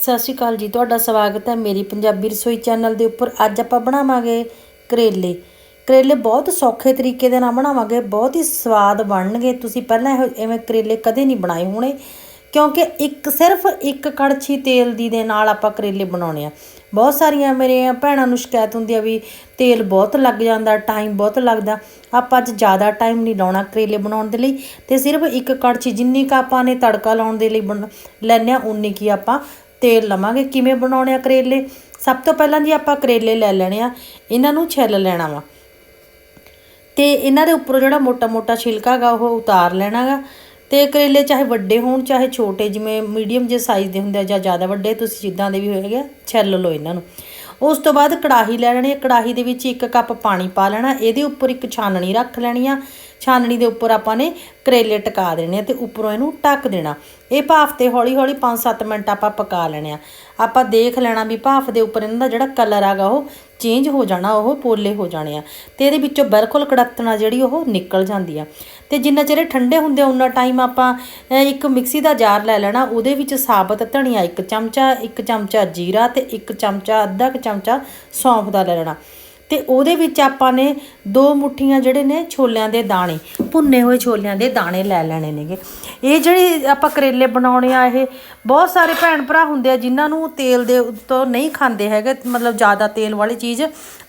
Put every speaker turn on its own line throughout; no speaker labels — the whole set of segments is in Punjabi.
ਸਤਿ ਸ਼੍ਰੀ ਅਕਾਲ ਜੀ, ਤੁਹਾਡਾ ਸਵਾਗਤ ਹੈ ਮੇਰੀ ਪੰਜਾਬੀ ਰਸੋਈ ਚੈਨਲ ਦੇ ਉੱਪਰ। ਅੱਜ ਆਪਾਂ ਬਣਾਵਾਂਗੇ ਕਰੇਲੇ। ਕਰੇਲੇ ਬਹੁਤ ਸੌਖੇ ਤਰੀਕੇ ਦੇ ਨਾਲ ਬਣਾਵਾਂਗੇ, ਬਹੁਤ ਹੀ ਸਵਾਦ ਬਣਨਗੇ। ਤੁਸੀਂ ਪਹਿਲਾਂ ਇਹੋ ਐਵੇਂ ਕਰੇਲੇ ਕਦੇ ਨਹੀਂ ਬਣਾਏ ਹੋਣੇ, ਕਿਉਂਕਿ ਇੱਕ, ਸਿਰਫ ਇੱਕ ਕੜਛੀ ਤੇਲ ਦੀ ਦੇ ਨਾਲ ਆਪਾਂ ਕਰੇਲੇ ਬਣਾਉਣੇ ਆ। ਬਹੁਤ ਸਾਰੀਆਂ ਮੇਰੇ ਭੈਣਾਂ ਨੂੰ ਸ਼ਿਕਾਇਤ ਹੁੰਦੀ ਆ ਵੀ ਤੇਲ ਬਹੁਤ ਲੱਗ ਜਾਂਦਾ, ਟਾਈਮ ਬਹੁਤ ਲੱਗਦਾ। ਆਪਾਂ ਅੱਜ ਜ਼ਿਆਦਾ ਟਾਈਮ ਨਹੀਂ ਲਾਉਣਾ ਕਰੇਲੇ ਬਣਾਉਣ ਦੇ ਲਈ। ਤੇ ਸਿਰਫ ਇੱਕ ਕੜਛੀ ਜਿੰਨੀ ਕ ਆਪਾਂ ਨੇ ਤੜਕਾ ਲਾਉਣ ਦੇ ਲਈ ਬਣ ਲੈਣੇ ਆ ਉਨੀ ਕੀ ਆਪਾਂ ਤੇਲ ਲਵਾਂਗੇ। ਕਿਵੇਂ ਬਣਾਉਣੇ ਆ ਕਰੇਲੇ? ਸਭ ਤੋਂ ਪਹਿਲਾਂ ਜੀ ਆਪਾਂ ਕਰੇਲੇ ਲੈ ਲੈਣੇ ਆ। ਇਹਨਾਂ ਨੂੰ ਛਿੱਲ ਲੈਣਾ ਵਾ। ਤੇ ਇਹਨਾਂ ਦੇ ਉੱਪਰੋਂ ਜਿਹੜਾ ਮੋਟਾ ਮੋਟਾ ਛਿਲਕਾ ਹੈਗਾ ਉਹ ਉਤਾਰ ਲੈਣਾ ਗਾ ਤੇ ਕਰੇਲੇ ਚਾਹੇ ਵੱਡੇ ਹੋਣ, ਚਾਹੇ ਛੋਟੇ, ਜਿਵੇਂ ਮੀਡੀਅਮ ਜੇ ਸਾਈਜ਼ ਦੇ ਹੁੰਦੇ ਆ ਜਾਂ ਜ਼ਿਆਦਾ ਵੱਡੇ, ਤੁਸੀਂ ਜਿੱਦਾਂ ਦੇ ਵੀ ਹੋਏਗੇ ਛਿੱਲ ਲਓ ਇਹਨਾਂ ਨੂੰ। ਉਸ ਤੋਂ ਬਾਅਦ ਕੜਾਹੀ ਲੈ ਲੈਣੀ ਹੈ। ਕੜਾਹੀ ਦੇ ਵਿੱਚ ਇੱਕ ਕੱਪ ਪਾਣੀ ਪਾ ਲੈਣਾ। ਇਹਦੇ ਉੱਪਰ ਇੱਕ ਛਾਨਣੀ ਰੱਖ ਲੈਣੀ ਆ। ਛਾਨਣੀ ਦੇ ਉੱਪਰ ਆਪਾਂ ਨੇ ਕਰੇਲੇ ਟਿਕਾ ਦੇਣੇ ਆ ਤੇ ਉੱਪਰੋਂ ਇਹਨੂੰ ਟੱਕ ਦੇਣਾ। ਇਹ ਭਾਫ ਤੇ ਹੌਲੀ ਹੌਲੀ 5-7 ਮਿੰਟ ਆਪਾਂ ਪਕਾ ਲੈਣੇ ਆ। ਆਪਾਂ ਦੇਖ ਲੈਣਾ ਵੀ ਭਾਫ ਦੇ ਉੱਪਰ ਇਹਨਾਂ ਦਾ ਜਿਹੜਾ ਕਲਰ ਆਗਾ ਉਹ ਚੇਂਜ ਹੋ ਜਾਣਾ, ਉਹ ਪੋਲੇ ਹੋ ਜਾਣੇ ਆ। ਤੇ ਇਹਦੇ ਵਿੱਚੋਂ ਬਿਲਕੁਲ ਕੜਤਣਾ ਜਿਹੜੀ ਉਹ ਨਿਕਲ ਜਾਂਦੀ ਆ। ਤੇ ਜਿੰਨਾ ਚਿਰ ਠੰਡੇ ਹੁੰਦੇ ਉਹਨਾਂ ਟਾਈਮ ਆਪਾਂ ਇੱਕ ਮਿਕਸੀ ਦਾ ਜਾਰ ਲੈ ਲੈਣਾ, ਉਹਦੇ ਵਿੱਚ ਸਾਬਤ ਧਨੀਆ ਇੱਕ ਚਮਚਾ ਇੱਕ ਚਮਚਾ ਜੀਰਾ ਤੇ ਇੱਕ ਚਮਚਾ, ਅੱਧਾ ਕੁ ਚਮਚਾ ਸੌਂਫ ਦਾ ਲੈ ਲੈਣਾ। ਤੇ ਉਹਦੇ ਵਿੱਚ ਆਪਾਂ ਨੇ ਦੋ ਮੁੱਠੀਆਂ ਜਿਹੜੇ ਨੇ ਛੋਲਿਆਂ ਦੇ ਦਾਣੇ, ਭੁੰਨੇ ਹੋਏ ਛੋਲਿਆਂ ਦੇ ਦਾਣੇ ਲੈ ਲੈਣੇ ਨੇਗੇ। ਇਹ ਜਿਹੜੇ ਆਪਾਂ ਕਰੇਲੇ ਬਣਾਉਣੇ ਆ, ਇਹ ਬਹੁਤ ਸਾਰੇ ਭੈਣ ਭਰਾ ਹੁੰਦੇ ਆ ਜਿਨ੍ਹਾਂ ਨੂੰ ਤੇਲ ਦੇ ਤੋਂ ਨਹੀਂ ਖਾਂਦੇ ਹੈਗੇ, ਮਤਲਬ ਜ਼ਿਆਦਾ ਤੇਲ ਵਾਲੀ ਚੀਜ਼,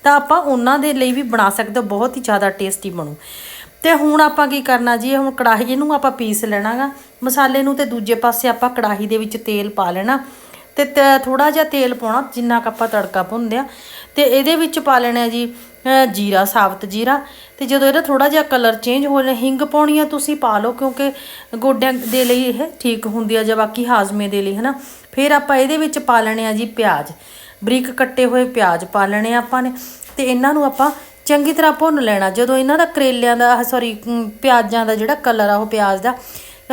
ਤਾਂ ਆਪਾਂ ਉਹਨਾਂ ਦੇ ਲਈ ਵੀ ਬਣਾ ਸਕਦੇ ਹੋ, ਬਹੁਤ ਹੀ ਜ਼ਿਆਦਾ ਟੇਸਟੀ ਬਣੂ। ਤੇ ਹੁਣ ਆਪਾਂ ਕੀ ਕਰਨਾ ਜੀ, ਹੁਣ ਕੜਾਹੀ ਨੂੰ ਆਪਾਂ ਪੀਸ ਲੈਣਾਗਾ। ਮਸਾਲੇ ਨੂੰ ਤੇ ਦੂਜੇ ਪਾਸੇ ਆਪਾਂ ਕੜਾਹੀ ਦੇ ਵਿੱਚ ਤੇਲ ਪਾ ਲੈਣਾ। ਤੇ ਥੋੜਾ ਜਿਹਾ ਤੇਲ ਪਾਉਣਾ, ਜਿੰਨਾ ਕੁ ਆਪਾਂ ਤੜਕਾ ਭੁੰਨਦੇ ਆ। ਤੇ ਇਹਦੇ ਵਿੱਚ ਪਾ ਲੈਣਾ ਜੀ ਜੀਰਾ, ਸਾਬਤ ਜੀਰਾ। ਤੇ ਜਦੋਂ ਇਹਦਾ ਥੋੜਾ ਜਿਹਾ ਕਲਰ ਚੇਂਜ ਹੋ ਜਾਣਾ, ਹਿੰਗ ਪਾਉਣੀ ਆ ਤੁਸੀਂ ਪਾ ਲਓ, ਕਿਉਂਕਿ ਗੋਡਿਆਂ ਦੇ ਲਈ ਇਹ ਠੀਕ ਹੁੰਦੀ ਆ ਜਾਂ ਬਾਕੀ ਹਾਜ਼ਮੇ ਦੇ ਲਈ, ਹਨਾ। ਫਿਰ ਆਪਾਂ ਇਹਦੇ ਵਿੱਚ ਪਾ ਲੈਣੇ ਆ ਜੀ ਪਿਆਜ਼। ਬਰੀਕ ਕੱਟੇ ਹੋਏ ਪਿਆਜ਼ ਪਾ ਲੈਣੇ ਆ ਆਪਾਂ ਨੇ। ਤੇ ਇਹਨਾਂ ਨੂੰ ਆਪਾਂ ਚੰਗੀ ਤਰ੍ਹਾਂ ਭੁੰਨ ਲੈਣਾ। ਜਦੋਂ ਇਹਨਾਂ ਦਾ ਕਰੇਲਿਆਂ ਦਾ ਸੌਰੀ ਪਿਆਜ਼ਾਂ ਦਾ ਜਿਹੜਾ ਕਲਰ ਆ, ਉਹ ਪਿਆਜ਼ ਦਾ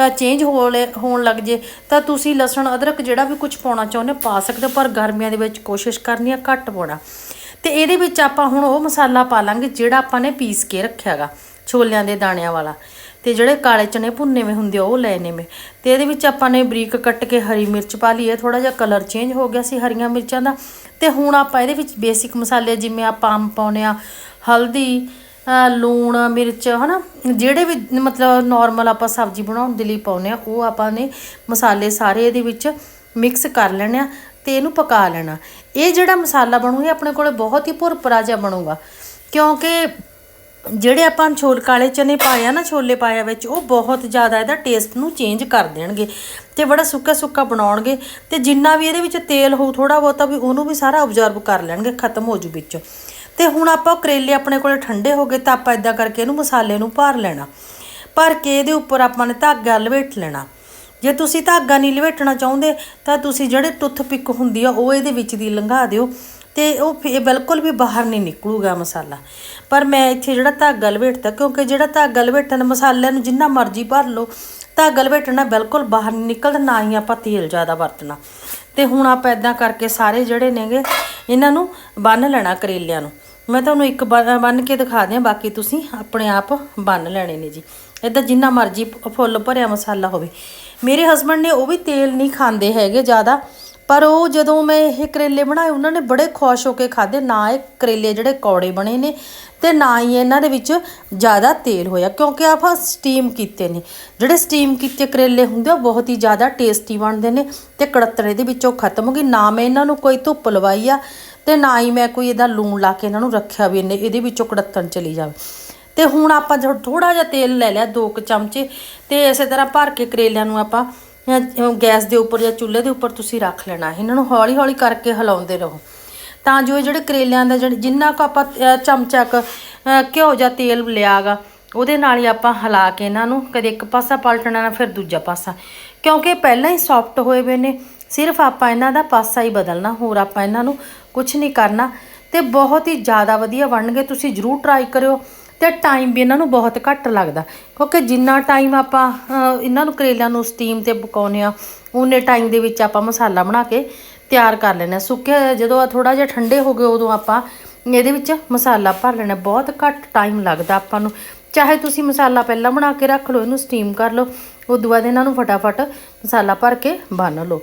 ਚੇਂਜ ਹੋਣ ਲੱਗ ਜੇ ਤਾਂ ਤੁਸੀਂ ਲਸਣ ਅਦਰਕ ਜਿਹੜਾ ਵੀ ਕੁਝ ਪਾਉਣਾ ਚਾਹੁੰਦੇ ਹੋ ਪਾ ਸਕਦੇ ਹੋ, ਪਰ ਗਰਮੀਆਂ ਦੇ ਵਿੱਚ ਕੋਸ਼ਿਸ਼ ਕਰਨੀ ਆ ਘੱਟ ਪਾਉਣਾ। ਤੇ ਇਹਦੇ ਵਿੱਚ ਆਪਾਂ ਹੁਣ ਉਹ ਮਸਾਲਾ ਪਾ ਲਾਂਗੇ ਜਿਹੜਾ ਆਪਾਂ ਨੇ ਪੀਸ ਕੇ ਰੱਖਿਆਗਾ ਛੋਲਿਆਂ ਦੇ ਦਾਣਿਆਂ ਵਾਲਾ। ਤੇ ਜਿਹੜੇ ਕਾਲੇ ਚਨੇ ਭੁੰਨੇ ਵੇ ਹੁੰਦੇ ਆ ਉਹ ਲੈਣੇ ਮੇ। ਤੇ ਇਹਦੇ ਵਿੱਚ ਆਪਾਂ ਨੇ ਬਰੀਕ ਕੱਟ ਕੇ ਹਰੀ ਮਿਰਚ ਪਾ ਲਈ ਹੈ ਥੋੜਾ ਜਿਹਾ ਕਲਰ ਚੇਂਜ ਹੋ ਗਿਆ ਸੀ ਹਰੀਆਂ ਮਿਰਚਾਂ ਦਾ। ਤੇ ਹੁਣ ਆਪਾਂ ਇਹਦੇ ਵਿੱਚ ਬੇਸਿਕ ਮਸਾਲੇ ਜਿਵੇਂ ਆਪਾਂ ਅੰਬ ਪਾਉਨੇ ਆ ਹਲਦੀ ਲੂਣ, ਮਿਰਚ, ਹਨਾ? ਜਿਹੜੇ ਵੀ ਮਤਲਬ ਨਾਰਮਲ ਆਪਾਂ ਸਬਜ਼ੀ ਬਣਾਉਣ ਦੇ ਲਈ ਪਾਉਨੇ ਆ, ਉਹ ਆਪਾਂ ਨੇ ਮਸਾਲੇ ਸਾਰੇ ਇਹਦੇ ਵਿੱਚ ਮਿਕਸ ਕਰ ਲੈਣੇ ਆ ਤੇ ਇਹਨੂੰ ਪਕਾ ਲੈਣਾ। ਇਹ ਜਿਹੜਾ ਮਸਾਲਾ ਬਣੂਗਾ ਆਪਣੇ ਕੋਲੇ ਬਹੁਤ ਹੀ ਭੁਰਭਰਾ ਜਿਹਾ ਬਣੂਗਾ। ਕਿਉਂਕਿ ਜਿਹੜੇ ਆਪਾਂ ਛੋਲ, ਕਾਲੇ ਚਨੇ ਪਾਏ ਆ ਨਾ, ਛੋਲੇ ਪਾਇਆ ਵਿੱਚ, ਉਹ ਬਹੁਤ ਜ਼ਿਆਦਾ ਇਹਦਾ ਟੇਸਟ ਨੂੰ ਚੇਂਜ ਕਰ ਦੇਣਗੇ ਤੇ ਬੜਾ ਸੁੱਕਾ ਸੁੱਕਾ ਬਣਾਉਣਗੇ ਤੇ ਜਿੰਨਾ ਵੀ ਇਹਦੇ ਵਿੱਚ ਤੇਲ ਹੋਊ ਥੋੜਾ ਬਹੁਤਾ ਵੀ ਉਹਨੂੰ ਵੀ ਸਾਰਾ ਅਬਜ਼ਰਵ ਕਰ ਲੈਣਗੇ, ਖਤਮ ਹੋ ਜੂ ਵਿੱਚੋਂ। ਤੇ ਹੁਣ ਆਪਾਂ ਕਰੇਲੇ ਆਪਣੇ ਕੋਲੇ ਠੰਡੇ ਹੋ ਗਏ ਤਾਂ ਆਪਾਂ ਇਦਾਂ ਕਰਕੇ ਇਹਨੂੰ ਮਸਾਲੇ ਨੂੰ ਭਰ ਲੈਣਾ। ਭਰ ਕੇ ਇਹਦੇ ਉੱਪਰ ਆਪਾਂ ਨੇ ਧਾਗਾ ਲਵੇਟ ਲੈਣਾ। ਜੇ ਤੁਸੀਂ ਧਾਗਾ ਨਹੀਂ ਲਵੇਟਣਾ ਚਾਹੁੰਦੇ ਤਾਂ ਤੁਸੀਂ ਜਿਹੜੇ ਟੁੱਥ ਪਿਕ ਹੁੰਦੀ ਆ ਉਹ ਇਹਦੇ ਵਿੱਚ ਦੀ ਲੰਘਾ ਦਿਓ ਤੇ ਉਹ ਫਿਰ ਬਿਲਕੁਲ ਵੀ ਬਾਹਰ ਨਹੀਂ ਨਿਕਲੂਗਾ ਮਸਾਲਾ। ਪਰ ਮੈਂ ਇੱਥੇ ਜਿਹੜਾ ਧਾਗਾ ਲਵੇਟਦਾ ਕਿਉਂਕਿ ਜਿਹੜਾ ਧਾਗਾ ਲਵੇਟਣ ਮਸਾਲਿਆਂ ਨੂੰ ਜਿੰਨਾ ਮਰਜ਼ੀ ਭਰ ਲਓ, ਧਾਗਾ ਲਵੇਟਣਾ ਬਿਲਕੁਲ ਬਾਹਰ ਨਹੀਂ ਨਿਕਲਦਾ, ਨਾ ਹੀ ਆਪਾਂ ਤੇਲ ਜ਼ਿਆਦਾ ਵਰਤਣਾ। ਤੇ ਹੁਣ ਆਪਾਂ ਇਦਾਂ ਕਰਕੇ ਸਾਰੇ ਜਿਹੜੇ ਨੇਗੇ ਇਹਨਾਂ ਨੂੰ ਬੰਨ ਲੈਣਾ ਕਰੇਲਿਆਂ ਨੂੰ। ਮੈਂ ਤੁਹਾਨੂੰ ਇੱਕ ਬੰਨ ਬੰਨ ਕੇ ਦਿਖਾ ਦਿਆਂ, ਬਾਕੀ ਤੁਸੀਂ ਆਪਣੇ ਆਪ ਬੰਨ ਲੈਣੇ ਨੇ ਜੀ। ਇਦਾਂ ਜਿੰਨਾ ਮਰਜ਼ੀ ਫੁੱਲ ਭਰਿਆ ਮਸਾਲਾ ਹੋਵੇ। ਮੇਰੇ ਹਸਬੰਡ ਨੇ ਉਹ ਵੀ ਤੇਲ ਨਹੀਂ ਖਾਂਦੇ ਹੈਗੇ ਜ਼ਿਆਦਾ। ਪਰ ਉਹ ਜਦੋਂ ਮੈਂ ਇਹ ਕਰੇਲੇ ਬਣਾਏ, ਉਹਨਾਂ ਨੇ ਬੜੇ ਖੁਸ਼ ਹੋ ਕੇ ਖਾਦੇ ਨਾ ਇਹ ਕਰੇਲੇ ਜਿਹੜੇ ਕੌੜੇ ਬਣੇ ਨੇ ਤੇ ਨਾ ਹੀ ਇਹਨਾਂ ਦੇ ਵਿੱਚ ਜ਼ਿਆਦਾ ਤੇਲ ਹੋਇਆ, ਕਿਉਂਕਿ ਆਪਾਂ ਸਟੀਮ ਕੀਤੇ ਨੇ। ਜਿਹੜੇ ਸਟੀਮ ਕੀਤੇ ਕਰੇਲੇ ਹੁੰਦੇ ਉਹ ਬਹੁਤ ਹੀ ਜ਼ਿਆਦਾ ਟੇਸਟੀ ਬਣਦੇ ਨੇ ਤੇ ਕੜਤਰੇ ਦੇ ਵਿੱਚੋਂ ਖਤਮ ਹੋ ਗਈ। ਨਾ ਮੈਂ ਇਹਨਾਂ ਨੂੰ ਕੋਈ ਧੁੱਪ ਲਵਾਈ ਆ ਤੇ ਨਾ ਹੀ ਮੈਂ ਕੋਈ ਇਹਦਾ ਲੂਣ ਲਾ ਕੇ ਇਹਨਾਂ ਨੂੰ ਰੱਖਿਆ ਵੀ ਇਹਨੇ, ਇਹਦੇ ਵਿੱਚੋਂ ਕੜਤਣ ਚਲੀ ਜਾਵੇ। ਤੇ ਹੁਣ ਆਪਾਂ ਜੋ ਥੋੜਾ ਜਿਹਾ ਤੇਲ ਲੈ ਲਿਆ, ਦੋ ਕੁ ਚਮਚੇ। ਤੇ ਇਸੇ ਤਰ੍ਹਾਂ ਭਰ ਕੇ ਕਰੇਲਿਆਂ ਨੂੰ ਆਪਾਂ ਅਹ, ਗੈਸ ਦੇ ਉੱਪਰ ਜਾਂ ਚੁੱਲ੍ਹੇ ਦੇ ਉੱਪਰ ਤੁਸੀਂ ਰੱਖ ਲੈਣਾ ਇਹਨਾਂ ਨੂੰ ਹੌਲੀ ਹੌਲੀ ਕਰਕੇ ਹਿਲਾਉਂਦੇ ਰਹੋ। ਤਾਂ ਜੋ ਇਹ ਜਿਹੜੇ ਕਰੇਲਿਆਂ ਦਾ ਜਿਹੜਾ ਜਿੰਨਾ ਕੁ ਆਪਾਂ ਅਹ, ਚਮਚਾ ਕੁ ਘਿਓ ਜਾਂ ਤੇਲ ਲਿਆਗਾ ਉਹਦੇ ਨਾਲ ਹੀ ਆਪਾਂ ਹਿਲਾ ਕੇ ਇਹਨਾਂ ਨੂੰ ਕਦੇ ਇੱਕ ਪਾਸਾ ਪਲਟਣਾ ਨਾ ਫਿਰ ਦੂਜਾ ਪਾਸਾ। ਕਿਉਂਕਿ ਪਹਿਲਾਂ ਹੀ ਸੌਫਟ ਹੋਏ ਹੋਏ ਨੇ ਸਿਰਫ ਆਪਾਂ ਇਹਨਾਂ ਦਾ ਪਾਸਾ ਹੀ ਬਦਲਣਾ ਹੋਰ ਆਪਾਂ ਇਹਨਾਂ ਨੂੰ ਕੁਝ ਨਹੀਂ ਕਰਨਾ। ਤੇ ਬਹੁਤ ਹੀ ਜ਼ਿਆਦਾ ਵਧੀਆ ਬਣਨਗੇ ਤੁਸੀਂ ਜਰੂਰ ਟਰਾਈ ਕਰਿਓ। ਤੇ ਟਾਈਮ ਵੀ ਇਹਨਾਂ ਨੂੰ ਬਹੁਤ ਘੱਟ ਲੱਗਦਾ। ਕਿਉਂਕਿ ਜਿੰਨਾ ਟਾਈਮ ਆਪਾਂ ਇਹਨਾਂ ਨੂੰ ਕਰੇਲਿਆਂ ਨੂੰ ਸਟੀਮ ਤੇ ਪਕਾਉਨੇ ਆ ਉਨੇ ਟਾਈਮ ਦੇ ਵਿੱਚ ਆਪਾਂ ਮਸਾਲਾ ਬਣਾ ਕੇ ਤਿਆਰ ਕਰ ਲੈਣਾ ਸੁੱਕੇ, ਜਦੋਂ ਥੋੜਾ ਜਿਹਾ ਠੰਡੇ ਹੋ ਗਏ, ਉਦੋਂ ਆਪਾਂ ਇਹਦੇ ਵਿੱਚ ਮਸਾਲਾ ਭਰ ਲੈਣਾ ਬਹੁਤ ਘੱਟ ਟਾਈਮ ਲੱਗਦਾ ਆਪਾਂ ਨੂੰ। ਚਾਹੇ ਤੁਸੀਂ ਮਸਾਲਾ ਪਹਿਲਾਂ ਬਣਾ ਕੇ ਰੱਖ ਲਓ, ਇਹਨੂੰ ਸਟੀਮ ਕਰ ਲਓ, ਉਦੋਂ ਬਾਅਦ ਇਹਨਾਂ ਨੂੰ ਫਟਾਫਟ ਮਸਾਲਾ ਭਰ ਕੇ ਬੰਨ ਲਓ।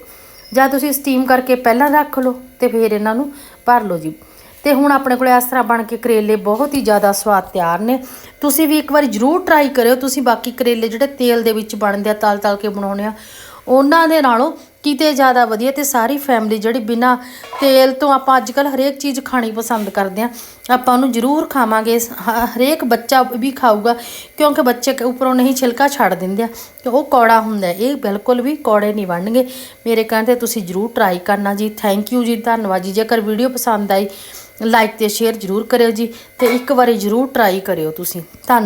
ਜਾਂ ਤੁਸੀਂ ਸਟੀਮ ਕਰਕੇ ਪਹਿਲਾਂ ਰੱਖ ਲਓ ਤੇ ਫਿਰ ਇਹਨਾਂ ਨੂੰ ਭਰ ਲਓ ਜੀ। ਤੇ ਹੁਣ ਆਪਣੇ ਕੋਲੇ ਇਸ ਤਰ੍ਹਾਂ ਬਣ ਕੇ ਕਰੇਲੇ ਬਹੁਤ ਹੀ ਜ਼ਿਆਦਾ ਸਵਾਦ ਤਿਆਰ ਨੇ। ਤੁਸੀਂ ਵੀ ਇੱਕ ਵਾਰੀ ਜ਼ਰੂਰ ਟਰਾਈ ਕਰਿਓ। ਤੁਸੀਂ ਬਾਕੀ ਕਰੇਲੇ ਜਿਹੜੇ ਤੇਲ ਦੇ ਵਿੱਚ ਬਣਦੇ ਆ ਤਲ ਤਲ ਕੇ ਬਣਾਉਣੇ ਆ, ਉਹਨਾਂ ਦੇ ਨਾਲੋਂ ਕਿਤੇ ਜ਼ਿਆਦਾ ਵਧੀਆ ਤੇ ਸਾਰੀ ਫੈਮਿਲੀ ਜਿਹੜੀ ਬਿਨਾ ਤੇਲ ਤੋਂ ਆਪਾਂ ਅੱਜ ਕੱਲ ਹਰੇਕ ਚੀਜ਼ ਖਾਣੀ ਪਸੰਦ ਕਰਦੇ ਆ, ਆਪਾਂ ਉਹਨੂੰ ਜ਼ਰੂਰ ਖਾਵਾਂਗੇ। ਹ- ਹਰੇਕ ਬੱਚਾ ਵੀ ਖਾਊਗਾ, ਕਿਉਂਕਿ ਬੱਚੇ ਉੱਪਰੋਂ ਨਹੀਂ ਛਿਲਕਾ ਛੱਡ ਦਿੰਦੇ ਆ। ਤੇ ਉਹ ਕੌੜਾ ਹੁੰਦਾ ਇਹ ਬਿਲਕੁਲ ਵੀ ਕੌੜੇ ਨਹੀਂ ਬਣਨਗੇ। ਮੇਰੇ ਕਹਿਣ ਤੇ ਤੁਸੀਂ ਜ਼ਰੂਰ ਟਰਾਈ ਕਰਨਾ ਜੀ। ਥੈਂਕ ਯੂ ਜੀ। ਧੰਨਵਾਦ ਜੀ। ਜੇਕਰ ਵੀਡੀਓ ਪਸੰਦ ਆਈ ਲਾਈਕ ਤੇ ਸ਼ੇਅਰ ਜ਼ਰੂਰ ਕਰਿਓ ਜੀ ਤੇ ਇੱਕ ਵਾਰੀ ਜ਼ਰੂਰ ਟਰਾਈ ਕਰਿਓ ਤੁਸੀਂ। ਧੰਨ